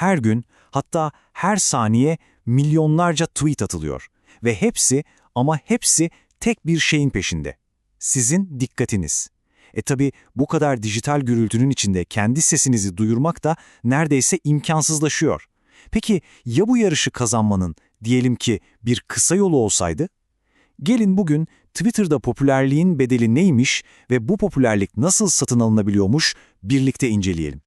Her gün, hatta her saniye milyonlarca tweet atılıyor. Ve hepsi ama hepsi tek bir şeyin peşinde. Sizin dikkatiniz. E tabi bu kadar dijital gürültünün içinde kendi sesinizi duyurmak da neredeyse imkansızlaşıyor. Peki ya bu yarışı kazanmanın diyelim ki bir kısa yolu olsaydı? Gelin bugün Twitter'da popülerliğin bedeli neymiş ve bu popülerlik nasıl satın alınabiliyormuş birlikte inceleyelim.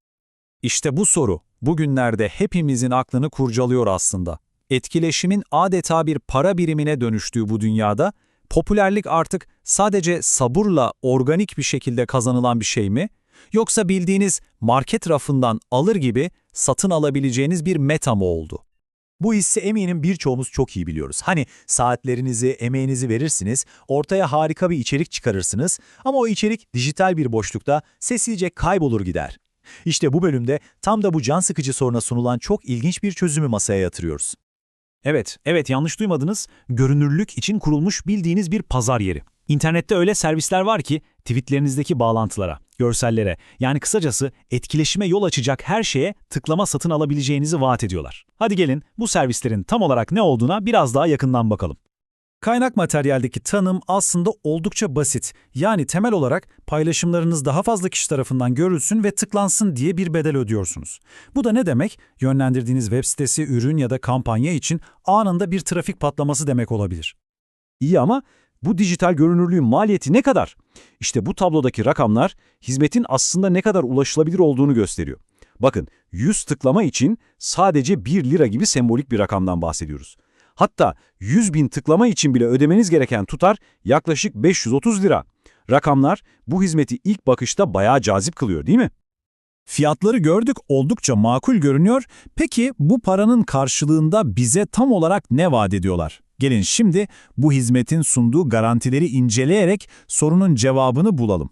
İşte bu soru bugünlerde hepimizin aklını kurcalıyor aslında. Etkileşimin adeta bir para birimine dönüştüğü bu dünyada popülerlik artık sadece sabırla organik bir şekilde kazanılan bir şey mi? Yoksa bildiğiniz market rafından alır gibi satın alabileceğiniz bir meta mı oldu? Bu hissi eminim birçoğumuz çok iyi biliyoruz. Hani saatlerinizi, emeğinizi verirsiniz, ortaya harika bir içerik çıkarırsınız ama o içerik dijital bir boşlukta sessizce kaybolur gider. İşte bu bölümde tam da bu can sıkıcı soruna sunulan çok ilginç bir çözümü masaya yatırıyoruz. Evet, evet yanlış duymadınız. Görünürlük için kurulmuş bildiğiniz bir pazar yeri. İnternette öyle servisler var ki tweetlerinizdeki bağlantılara, görsellere yani kısacası etkileşime yol açacak her şeye tıklama satın alabileceğinizi vaat ediyorlar. Hadi gelin bu servislerin tam olarak ne olduğuna biraz daha yakından bakalım. Kaynak materyaldeki tanım aslında oldukça basit. Yani temel olarak paylaşımlarınız daha fazla kişi tarafından görülsün ve tıklansın diye bir bedel ödüyorsunuz. Bu da ne demek? Yönlendirdiğiniz web sitesi, ürün ya da kampanya için anında bir trafik patlaması demek olabilir. İyi ama bu dijital görünürlüğün maliyeti ne kadar? İşte bu tablodaki rakamlar hizmetin aslında ne kadar ulaşılabilir olduğunu gösteriyor. Bakın 100 tıklama için sadece 1 lira gibi sembolik bir rakamdan bahsediyoruz. Hatta 100 bin tıklama için bile ödemeniz gereken tutar yaklaşık 530 lira. Rakamlar bu hizmeti ilk bakışta bayağı cazip kılıyor değil mi? Fiyatları gördük oldukça makul görünüyor. Peki bu paranın karşılığında bize tam olarak ne vaat ediyorlar? Gelin şimdi bu hizmetin sunduğu garantileri inceleyerek sorunun cevabını bulalım.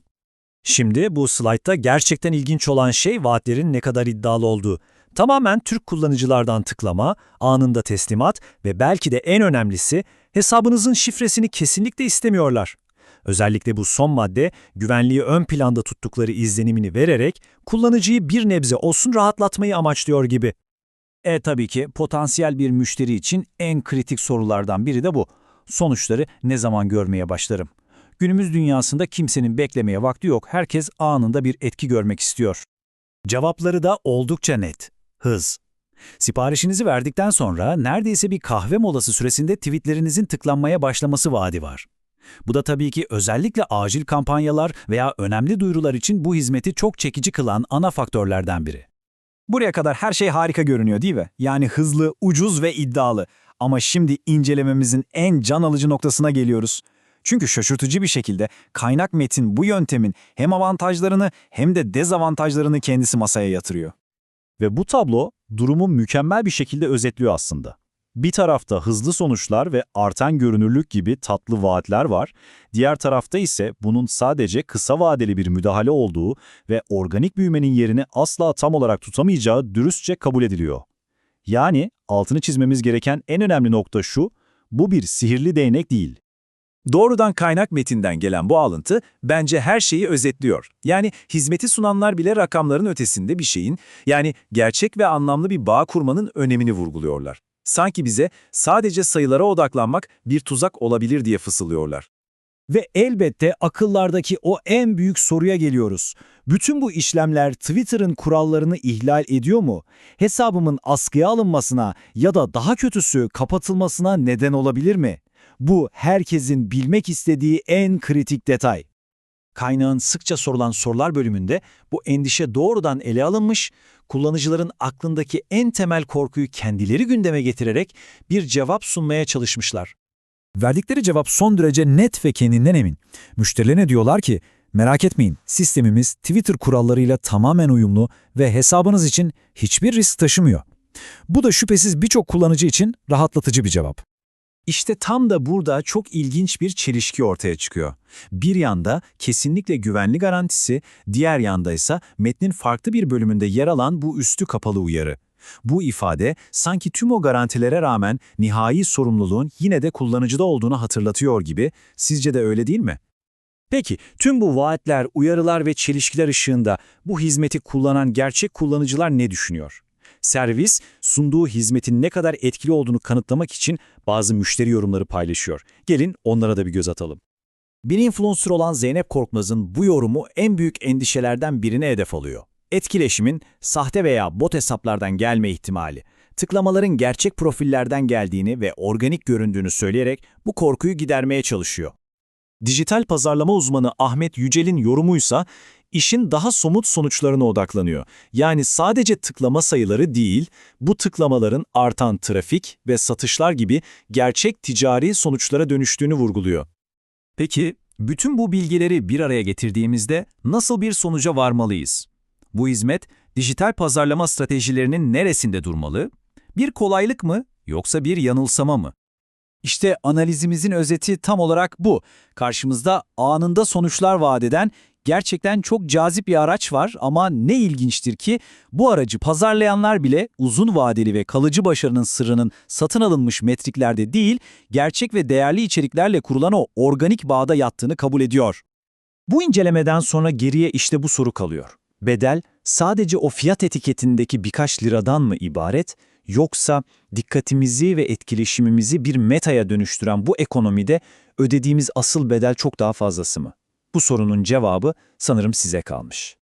Şimdi bu slaytta gerçekten ilginç olan şey vaatlerin ne kadar iddialı olduğu. Tamamen Türk kullanıcılardan tıklama, anında teslimat ve belki de en önemlisi hesabınızın şifresini kesinlikle istemiyorlar. Özellikle bu son madde güvenliği ön planda tuttukları izlenimini vererek kullanıcıyı bir nebze olsun rahatlatmayı amaçlıyor gibi. E tabii ki potansiyel bir müşteri için en kritik sorulardan biri de bu. Sonuçları ne zaman görmeye başlarım? Günümüz dünyasında kimsenin beklemeye vakti yok. Herkes anında bir etki görmek istiyor. Cevapları da oldukça net. Hız. Siparişinizi verdikten sonra neredeyse bir kahve molası süresinde tweetlerinizin tıklanmaya başlaması vaadi var. Bu da tabii ki özellikle acil kampanyalar veya önemli duyurular için bu hizmeti çok çekici kılan ana faktörlerden biri. Buraya kadar her şey harika görünüyor değil mi? Yani hızlı, ucuz ve iddialı. Ama şimdi incelememizin en can alıcı noktasına geliyoruz. Çünkü şaşırtıcı bir şekilde kaynak metin bu yöntemin hem avantajlarını hem de dezavantajlarını kendisi masaya yatırıyor. Ve bu tablo durumu mükemmel bir şekilde özetliyor aslında. Bir tarafta hızlı sonuçlar ve artan görünürlük gibi tatlı vaatler var. Diğer tarafta ise bunun sadece kısa vadeli bir müdahale olduğu ve organik büyümenin yerini asla tam olarak tutamayacağı dürüstçe kabul ediliyor. Yani altını çizmemiz gereken en önemli nokta şu, bu bir sihirli değnek değil. Doğrudan kaynak metinden gelen bu alıntı bence her şeyi özetliyor. Yani hizmeti sunanlar bile rakamların ötesinde bir şeyin, yani gerçek ve anlamlı bir bağ kurmanın önemini vurguluyorlar. Sanki bize sadece sayılara odaklanmak bir tuzak olabilir diye fısıldıyorlar. Ve elbette akıllardaki o en büyük soruya geliyoruz. Bütün bu işlemler Twitter'ın kurallarını ihlal ediyor mu? Hesabımın askıya alınmasına ya da daha kötüsü kapatılmasına neden olabilir mi? Bu herkesin bilmek istediği en kritik detay. Kaynağın sıkça sorulan sorular bölümünde bu endişe doğrudan ele alınmış, kullanıcıların aklındaki en temel korkuyu kendileri gündeme getirerek bir cevap sunmaya çalışmışlar. Verdikleri cevap son derece net ve kendinden emin. Müşterilerine diyorlar ki, merak etmeyin sistemimiz Twitter kurallarıyla tamamen uyumlu ve hesabınız için hiçbir risk taşımıyor. Bu da şüphesiz birçok kullanıcı için rahatlatıcı bir cevap. İşte tam da burada çok ilginç bir çelişki ortaya çıkıyor. Bir yanda kesinlikle güvenli garantisi, diğer yanda ise metnin farklı bir bölümünde yer alan bu üstü kapalı uyarı. Bu ifade sanki tüm o garantilere rağmen nihai sorumluluğun yine de kullanıcıda olduğunu hatırlatıyor gibi, sizce de öyle değil mi? Peki tüm bu vaatler, uyarılar ve çelişkiler ışığında bu hizmeti kullanan gerçek kullanıcılar ne düşünüyor? Servis, sunduğu hizmetin ne kadar etkili olduğunu kanıtlamak için bazı müşteri yorumları paylaşıyor. Gelin onlara da bir göz atalım. Bir influencer olan Zeynep Korkmaz'ın bu yorumu en büyük endişelerden birine hedef alıyor. Etkileşimin sahte veya bot hesaplardan gelme ihtimali. Tıklamaların gerçek profillerden geldiğini ve organik göründüğünü söyleyerek bu korkuyu gidermeye çalışıyor. Dijital pazarlama uzmanı Ahmet Yücel'in yorumuysa işin daha somut sonuçlarına odaklanıyor. Yani sadece tıklama sayıları değil, bu tıklamaların artan trafik ve satışlar gibi gerçek ticari sonuçlara dönüştüğünü vurguluyor. Peki, bütün bu bilgileri bir araya getirdiğimizde nasıl bir sonuca varmalıyız? Bu hizmet, dijital pazarlama stratejilerinin neresinde durmalı? Bir kolaylık mı, yoksa bir yanılsama mı? İşte analizimizin özeti tam olarak bu. Karşımızda anında sonuçlar vaat eden gerçekten çok cazip bir araç var ama ne ilginçtir ki bu aracı pazarlayanlar bile uzun vadeli ve kalıcı başarının sırrının satın alınmış metriklerde değil, gerçek ve değerli içeriklerle kurulan o organik bağda yattığını kabul ediyor. Bu incelemeden sonra geriye işte bu soru kalıyor. Bedel sadece o fiyat etiketindeki birkaç liradan mı ibaret, yoksa dikkatimizi ve etkileşimimizi bir metaya dönüştüren bu ekonomide ödediğimiz asıl bedel çok daha fazlası mı? Bu sorunun cevabı sanırım size kalmış.